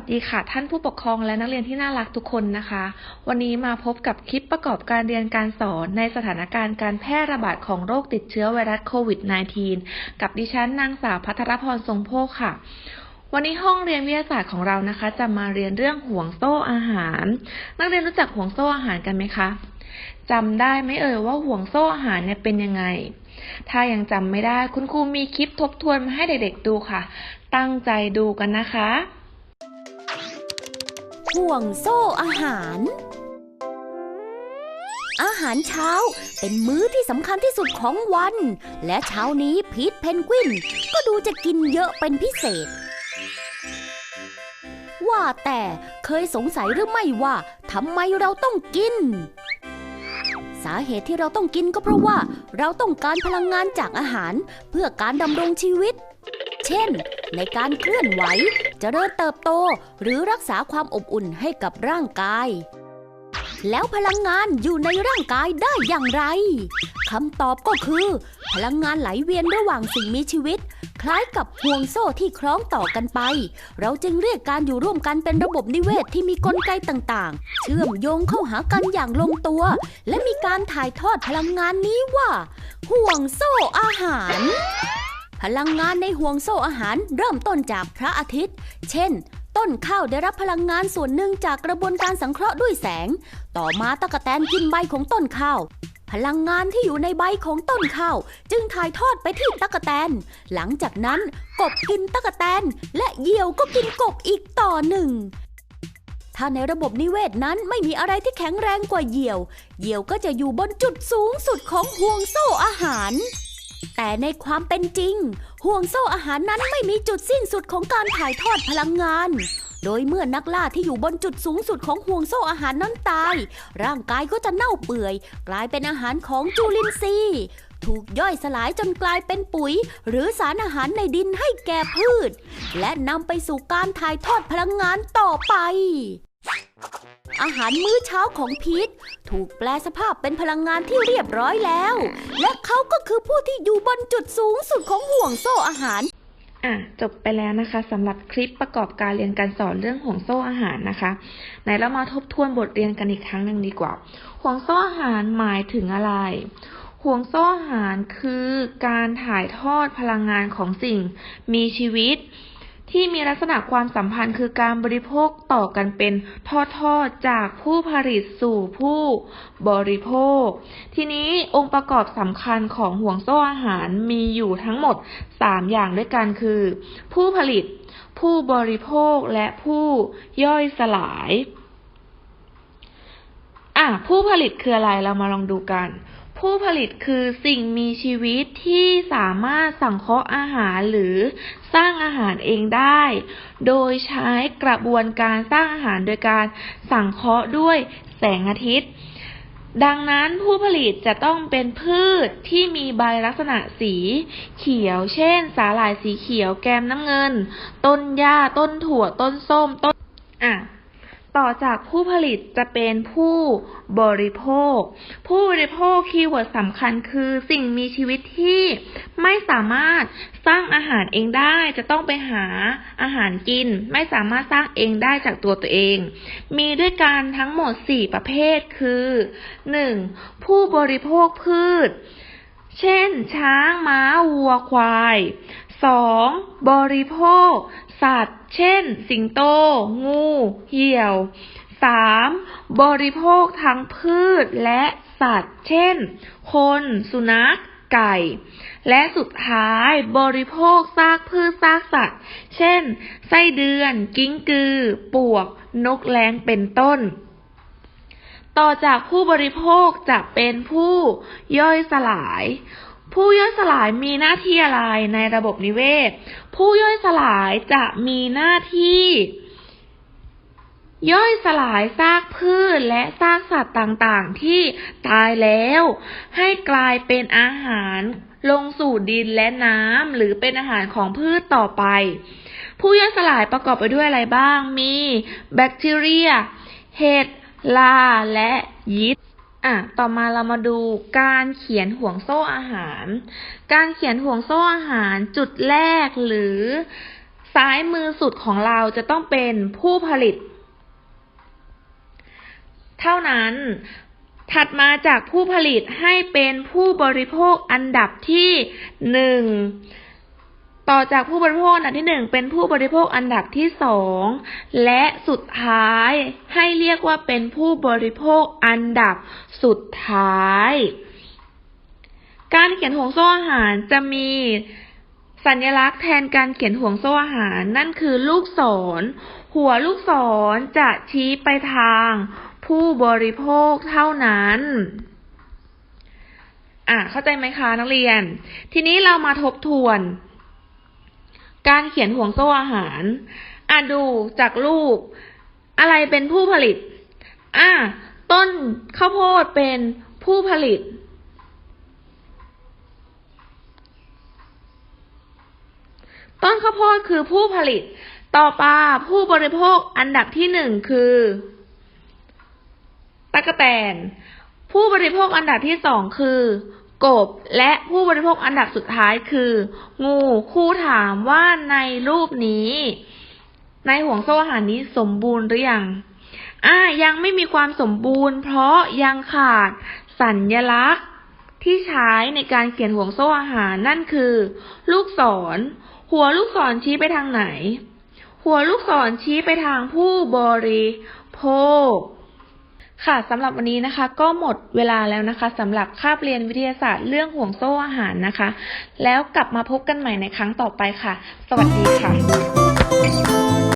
วัสดีค่ะ ท่านผู้ปกครองและนักเรียนที่น่ารักทุกคนนะคะ วันนี้มาพบกับคลิปประกอบการเรียนการสอนในสถานการณ์การแพร่ระบาดของโรคติดเชื้อไวรัสโควิด -19 กับดิฉันนางสาวพัทรพรทรงโภคค่ะ วันนี้ห้องเรียนวิทยาศาสตร์ของเรานะคะ จะมาเรียนเรื่องห่วงโซ่อาหาร นักเรียนรู้จักห่วงโซ่อาหารกันไหมคะจำได้ไหมเอ่ยว่าห่วงโซ่อาหารเนี่ยเป็นยังไง ถ้ายังจำไม่ได้คุณครูมีคลิปทบทวนมาให้เด็กๆดูค่ะ ตั้งใจดูกันนะคะ ห่วงโซ่อาหาร อาหารเช้าเป็นมื้อที่สำคัญที่สุดของวัน และเช้านี้พีทเพนกวิน ก็ดูจะกินเยอะเป็นพิเศษ ว่าแต่เคยสงสัยหรือไม่ว่าทำไมเราต้องกิน สาเหตุที่เราต้องกินก็เพราะว่า เราต้องการพลังงานจากอาหาร เพื่อการดำรงชีวิต เช่น ในการเคลื่อนไหวจเจริญเติบโต หรือรักษาความอบอุ่นให้กับร่างกาย แล้วพลังงานอยู่ในร่างกายได้อย่างไรคำตอบก็คือ พลังงานไหลเวียนระหว่างสิ่งมีชีวิต คล้ายกับห่วงโซ่ที่คล้องต่อกันไป เราจึงเรียกการอยู่ร่วมกันเป็นระบบนิเวศที่มีกลไกต่างๆ เชื่อมโยงเข้าหากันอย่างลงตัว และมีการถ่ายทอดพลังงานนี้ว่า ห่วงโซ่อาหาร พลังงานในห่วงโซ่อาหารเริ่มต้นจากพระอาทิตย์ เช่น ต้นข้าวได้รับพลังงานส่วนหนึ่งจากกระบวนการสังเคราะห์ด้วยแสง ต่อมาตะกแตนกินใบของต้นข้าว พลังงานที่อยู่ในใบของต้นข้าว จึงถ่ายทอดไปที่ตะกแตน หลังจากนั้นกบกินตะกแตน และเหยี่ยวก็กินกบอีกต่อหนึ่งถ้าในระบบนิเวศนั้นไม่มีอะไรที่แข็งแรงกว่าเหยี่ยว เหยี่ยวก็จะอยู่บนจุดสูงสุดของห่วงโซ่อาหาร แต่ในความเป็นจริง ห่วงโซ่อาหารนั้นไม่มีจุดสิ้นสุดของการถ่ายทอดพลังงาน โดยเมื่อนักล่าที่อยู่บนจุดสูงสุดของห่วงโซ่อาหารนั้นตาย ร่างกายก็จะเน่าเปื่อย กลายเป็นอาหารของจุลินทรีย์ถูกย่อยสลายจนกลายเป็นปุ๋ย หรือสารอาหารในดินให้แก่พืช และนำไปสู่การถ่ายทอดพลังงานต่อไป อาหารมื้อเช้าของพีทถูกแปลสภาพเป็นพลังงานที่เรียบร้อยแล้ว และเขาก็คือผู้ที่อยู่บนจุดสูงสุดของห่วงโซ่อาหาร อะจบไปแล้วนะคะสำหรับคลิปประกอบการเรียนการสอนเรื่องห่วงโซ่อาหารนะคะไหนเรามาทบทวนบทเรียนกันอีกครั้งหนึ่งดีกว่า ห่วงโซ่อาหารหมายถึงอะไรห่วงโซ่อาหารคือการถ่ายทอดพลังงานของสิ่งมีชีวิต ที่มีลักษณะความสัมพันธ์คือการบริโภคต่อกันเป็นทอดๆจากผู้ผลิตสู่ผู้บริโภค ทีนี้องค์ประกอบสำคัญของห่วงโซ่อาหารมีอยู่ทั้งหมด 3 อย่างด้วยกันคือ ผู้ผลิต ผู้บริโภคและผู้ย่อยสลาย อะผู้ผลิตคืออะไรเรามาลองดูกัน ผู้ผลิตคือสิ่งมีชีวิตที่สามารถสังเคราะห์อาหารหรือสร้างอาหารเองได้ โดยใช้กระบวนการสร้างอาหารโดยการสังเคราะห์ด้วยแสงอาทิตย์ ดังนั้นผู้ผลิตจะต้องเป็นพืชที่มีใบลักษณะสี เขียว เช่น สาหร่ายสีเขียว แกมน้ำเงิน ต้นหญ้า ต้นถั่ว ต้นส้ม ต้น อะ ต่อจากผู้ผลิตจะเป็นผู้บริโภค ผู้บริโภคคีย์เวิร์ดสำคัญคือสิ่งมีชีวิตที่ไม่สามารถสร้างอาหารเองได้ จะต้องไปหาอาหารกิน ไม่สามารถสร้างเองได้จากตัวตัวเอง มีด้วยกันทั้งหมด 4 ประเภทคือ 1. ผู้บริโภคพืช เช่น ช้างม้าวัวควาย 2. บริโภค สัตว์ เช่น สิงโต งู เหี่ยว 3. บริโภคทั้งพืชและสัตว์ เช่น คน สุนัข ไก่ และสุดท้ายบริโภคซากพืชซากสัตว์ เช่น ไส้เดือน กิ้งกือ ปวก นกแร้ง เป็นต้นต่อจากผู้บริโภคจะเป็นผู้ย่อยสลาย ผู้ย่อยสลายมีหน้าที่อะไรในระบบนิเวศ ผู้ย่อยสลายจะมีหน้าที่ ย่อยสลายซากพืชและซากสัตว์ต่างๆ ที่ตายแล้ว ให้กลายเป็นอาหารลงสู่ดินและน้ำหรือเป็นอาหารของพืชต่อไป ผู้ย่อยสลายประกอบไปด้วยอะไรบ้าง มีแบคทีเรีย เห็ด ลา และยีสต์ อะ ต่อมาเรามาดูการเขียนห่วงโซ่อาหาร การเขียนห่วงโซ่อาหารจุดแรกหรือซ้ายมือสุดของเราจะต้องเป็นผู้ผลิต เท่านั้น ถัดมาจากผู้ผลิตให้เป็นผู้บริโภคอันดับที่หนึ่ง ต่อจากผู้บริโภคอันดับที่หนึ่งเป็นผู้บริโภคอันดับที่สองและสุดท้ายให้เรียกว่าเป็นผู้บริโภคอันดับสุดท้าย การเขียนห่วงโซ่อาหารจะมีสัญลักษณ์แทนการเขียนห่วงโซ่อาหารนั่นคือลูกศร หัวลูกศรจะชี้ไปทาง ผู้บริโภคเท่านั้น อะเข้าใจไหมคะนักเรียน ทีนี้เรามาทบทวน การเขียนห่วงโซ่อาหารอะดูจากรูป อะไรเป็นผู้ผลิต อะต้นข้าวโพดเป็นผู้ผลิต ต้นข้าวโพดคือผู้ผลิต ต่อมาผู้บริโภคอันดับที่หนึ่งคือตะกแตน ผู้บริโภคอันดับที่สองคือ กบและผู้บริโภคอันดับสุดท้ายคือ งูครูถามว่าในรูปนี้ ในห่วงโซ่อาหารนี้สมบูรณ์หรือยังอ่ายังไม่มีความสมบูรณ์ เพราะยังขาดสัญญลักษณ์ที่ใช้ในการเขียนห่วงโซ่อาหารนั่นคือ ลูกศร หัวลูกศรชี้ไปทางไหน หัวลูกศรชี้ไปทางผู้บริโภค ค่ะสำหรับวันนี้นะคะ ก็หมดเวลาแล้วนะคะสำหรับคาบเรียนวิทยาศาสตร์เรื่องห่วงโซ่อาหารนะคะ แล้วกลับมาพบกันใหม่ในครั้งต่อไปค่ะ สวัสดีค่ะ